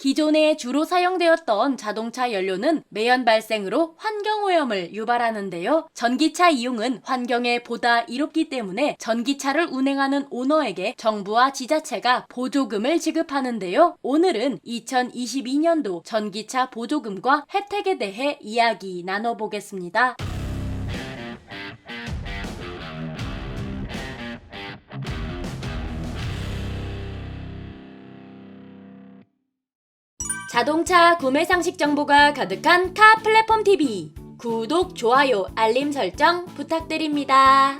기존에 주로 사용되었던 자동차 연료는 매연 발생으로 환경오염을 유발하는데요. 전기차 이용은 환경에 보다 이롭기 때문에 전기차를 운행하는 오너에게 정부와 지자체가 보조금을 지급하는데요. 오늘은 2022년도 전기차 보조금과 혜택에 대해 이야기 나눠보겠습니다. 자동차 구매 상식 정보가 가득한 카 플랫폼 TV. 구독, 좋아요, 알림 설정 부탁드립니다.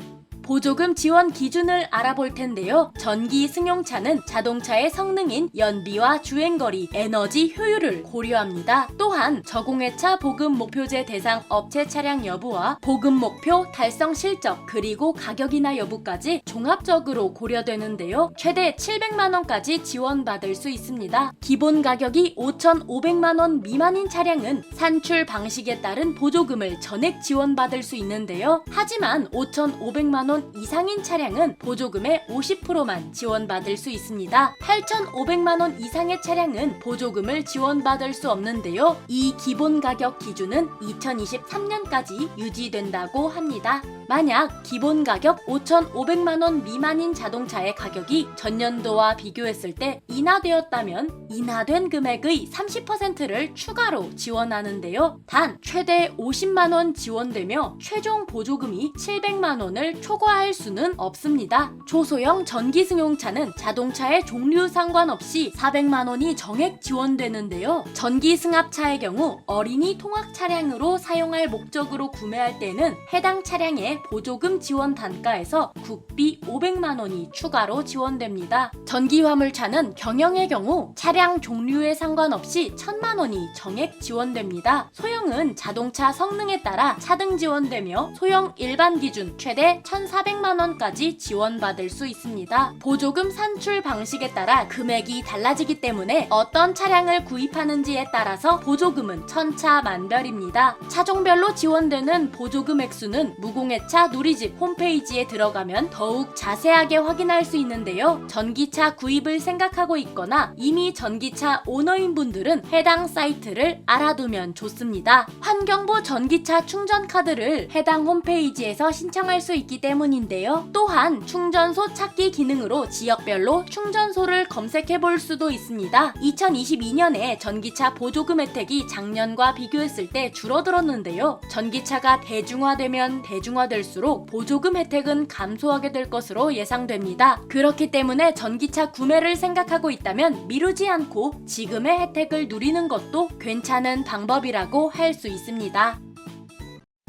보조금 지원 기준을 알아볼 텐데요. 전기 승용차는 자동차의 성능인 연비와 주행거리, 에너지 효율을 고려합니다. 또한 저공해차 보급 목표제 대상 업체 차량 여부와 보급 목표 달성 실적 그리고 가격이나 여부까지 종합적으로 고려되는데요. 최대 700만 원까지 지원받을 수 있습니다. 기본 가격이 5,500만 원 미만인 차량은 산출 방식에 따른 보조금을 전액 지원받을 수 있는데요. 하지만 5,500만 원 이상인 차량은 보조금의 50%만 지원받을 수 있습니다. 8,500만 원 이상의 차량은 보조금을 지원받을 수 없는데요. 이 기본 가격 기준은 2023년까지 유지된다고 합니다. 만약 기본 가격 5,500만 원 미만인 자동차의 가격이 전년도와 비교했을 때 인하되었다면 인하된 금액의 30%를 추가로 지원하는데요. 단 최대 50만 원 지원되며 최종 보조금이 700만 원을 초과할 수는 없습니다. 초소형 전기 승용차는 자동차의 종류 상관없이 400만 원이 정액 지원되는데요. 전기 승합차의 경우 어린이 통학 차량으로 사용할 목적으로 구매할 때는 해당 차량의 보조금 지원 단가에서 국비 500만 원이 추가로 지원됩니다. 전기 화물차는 경영의 경우 차량 종류에 상관없이 1000만 원이 정액 지원됩니다. 소형은 자동차 성능에 따라 차등 지원되며 소형 일반 기준 최대 1,400만 원까지 지원받을 수 있습니다. 보조금 산출 방식에 따라 금액이 달라지기 때문에 어떤 차량을 구입하는지에 따라서 보조금은 천차만별입니다. 차종별로 지원되는 보조금 액수는 무공해 차 누리집 홈페이지에 들어가면 더욱 자세하게 확인할 수 있는데요. 전기차 구입을 생각하고 있거나 이미 전기차 오너인 분들은 해당 사이트를 알아두면 좋습니다. 환경부 전기차 충전 카드를 해당 홈페이지에서 신청할 수 있기 때문인데요. 또한 충전소 찾기 기능으로 지역별로 충전소를 검색해 볼 수도 있습니다. 2022년에 전기차 보조금 혜택이 작년과 비교했을 때 줄어들었는데요. 전기차가 대중화되면 대중화될 수록 보조금 혜택은 감소하게 될 것으로 예상됩니다. 그렇기 때문에 전기차 구매를 생각하고 있다면 미루지 않고 지금의 혜택을 누리는 것도 괜찮은 방법이라고 할 수 있습니다.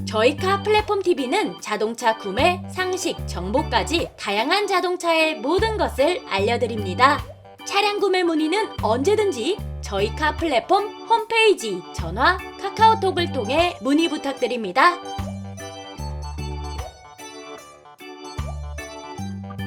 저희카 플랫폼 TV는 자동차 구매, 상식, 정보까지 다양한 자동차의 모든 것을 알려드립니다. 차량 구매 문의는 언제든지 저희카 플랫폼 홈페이지, 전화, 카카오톡을 통해 문의 부탁드립니다.